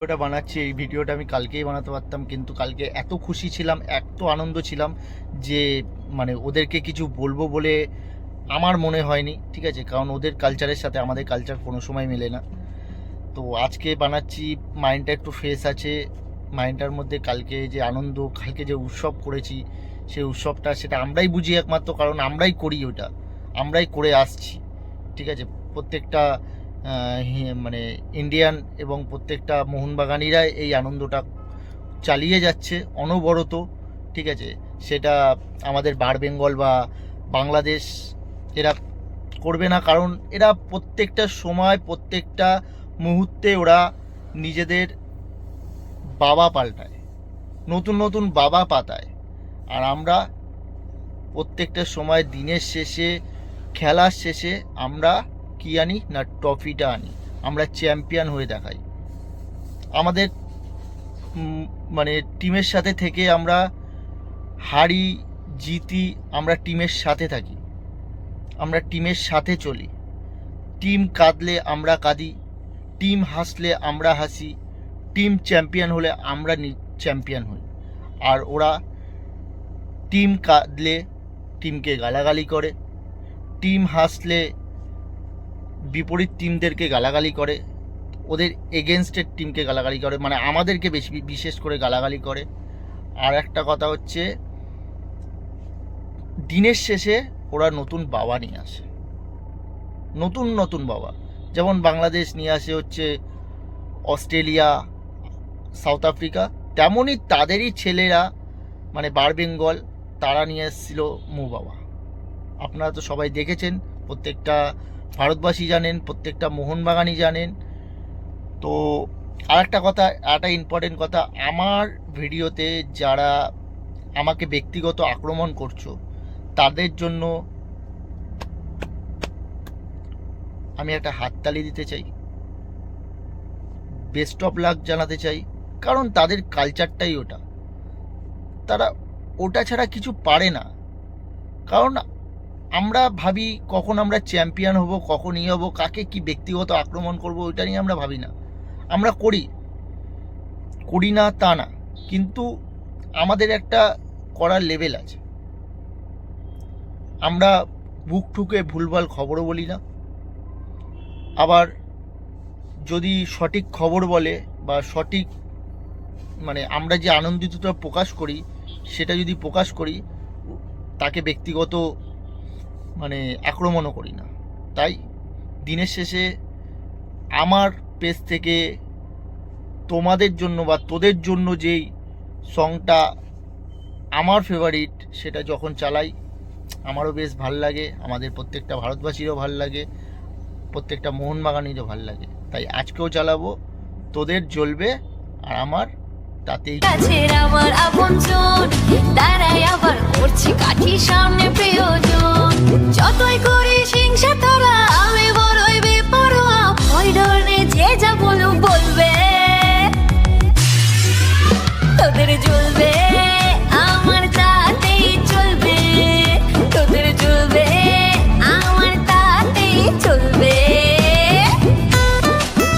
ভিডিওটা বানাচ্ছি, এই ভিডিওটা আমি কালকেই বানাতে পারতাম, কিন্তু কালকে এত খুশি ছিলাম, এত আনন্দ ছিলাম যে মানে ওদেরকে কিছু বলব বলে আমার মনে হয়নি, ঠিক আছে? কারণ ওদের কালচারের সাথে আমাদের কালচার কোনো সময় মেলে না। তো আজকে বানাচ্ছি মাইন্ডটা একটু ফ্রেশ আছে মাইন্ডটার মধ্যে কালকে যে আনন্দ, কালকে যে উৎসব করেছি, সেই উৎসবটা সেটা আমরাই বুঝি একমাত্র, কারণ আমরাই করি ওটা, আমরাই করে আসছি, ঠিক আছে? প্রত্যেকটা মানে ইন্ডিয়ান এবং প্রত্যেকটা মোহনবাগানিরা এই আনন্দটা চালিয়ে যাচ্ছে অনবরত, ঠিক আছে? সেটা আমাদের বার বেঙ্গল বা বাংলাদেশ এরা করবে না, কারণ এরা প্রত্যেকটা সময়, প্রত্যেকটা মুহূর্তে ওরা নিজেদের বাবা পাল্টায়, নতুন নতুন বাবা পাতায়। আর আমরা প্রত্যেকটা সময় দিনের শেষে, খেলার শেষে আমরা কি আনি না ট্রফিটা আনি? আমরা চ্যাম্পিয়ন হয়ে দেখাই। আমাদের মানে টিমের সাথে থেকে আমরা হারি, জিতি, আমরা টিমের সাথে থাকি। আমরা টিমের সাথে চলি। টিম কাঁদলে আমরা কাঁদি, টিম হাসলে আমরা হাসি, টিম চ্যাম্পিয়ন হলে আমরা চ্যাম্পিয়ন হই। আর ওরা টিম কাঁদলে টিমকে গালাগালি করে, টিম হাসলে বিপরীত টিমদেরকে গালাগালি করে, ওদের এগেনস্টের টিমকে গালাগালি করে মানে আমাদেরকে বেশি বিশেষ করে গালাগালি করে। আর একটা কথা হচ্ছে, দিনের শেষে ওরা নতুন বাবা নিয়ে আসে। নতুন নতুন বাবা। যেমন বাংলাদেশ নিয়ে আসে হচ্ছে অস্ট্রেলিয়া, সাউথ আফ্রিকা, তেমনই তাদেরই ছেলেরা মানে বার বেঙ্গল, তারা নিয়ে এসেছিল মু বাবা। আপনারা তো সবাই দেখেছেন, প্রত্যেকটা ভারতবাসী জানেন, প্রত্যেকটা মোহনবাগানই জানেন। তো আর একটা কথা একটা ইম্পর্টেন্ট কথা, আমার ভিডিওতে যারা আমাকে ব্যক্তিগত আক্রমণ করছ, তাদের জন্য আমি একটা হাততালি দিতে চাই। বেস্ট অফ লাক জানাতে চাই, কারণ তাদের কালচারটাই ওটা। তারা ওটা ছাড়া কিছু পারে না। কারণ আমরা ভাবি কখন আমরা চ্যাম্পিয়ন হব, কখন ই হব, কাকে কি ব্যক্তিগত আক্রমণ করব, ওইটা নিয়ে আমরা ভাবি না। আমরা করি। করি না তা না, কিন্তু আমাদের একটা করার লেভেল আছে। আমরা বুক ঠুকে ভুলভাল খবরও বলি না। আবার যদি সঠিক খবর বলে বা সঠিক মানে আমরা যে আনন্দিতটা প্রকাশ করি, সেটা যদি প্রকাশ করি, তাকে ব্যক্তিগত মানে আক্রমণও করি না। তাই দিনের শেষে আমার পেজ থেকে তোমাদের জন্য বা তোদের জন্য যেই সংটা আমার ফেভারিট সেটা যখন চালাই, আমারও বেশ ভালো লাগে, আমাদের প্রত্যেকটা ভারতবাসীরও ভালো লাগে, প্রত্যেকটা মোহনবাগানিরও ভালো লাগে। তাই আজকেও চালাবো, তোদের জ্বলবে আর আমার তাতেই আমার তারাই আবার করছে কাঠি সামনে